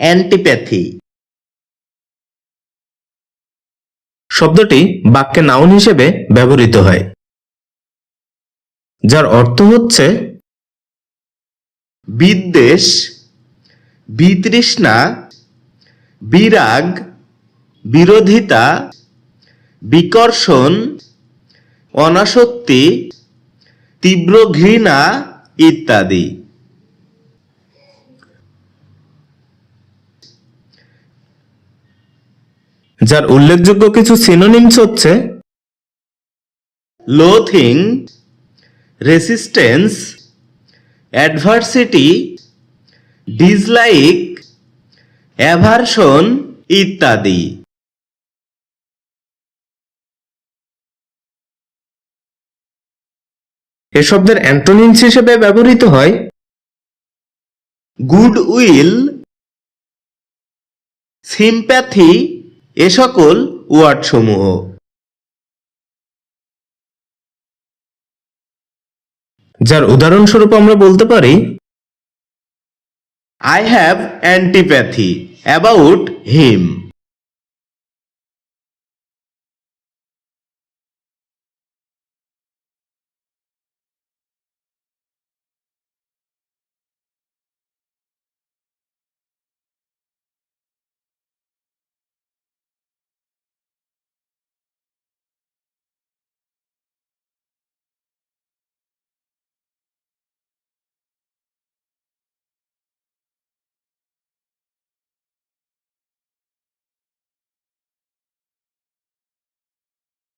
Antipathy. শব্দটি বাক্যে noun হিসেবে ব্যবহৃত হয় যার অর্থ হচ্ছে বিদ্বেষ বিতৃষ্ণা বিরাগ বিরোধিতা বিকর্ষণ অনাসক্তি তীব্র ঘৃণা ইত্যাদি। যার উল্লেখযোগ্য কিছু সিনোনিমস হচ্ছে loathing resistance adversity dislike aversion ইত্যাদি। এ শব্দের অ্যান্টোনিমস হিসেবে ব্যবহৃত হয় গুড উইল সিম্প্যাথি এ সকল ওয়ার্ড সমূহ যার উদাহরণস্বরূপ আমরা বলতে পারি I have antipathy about him.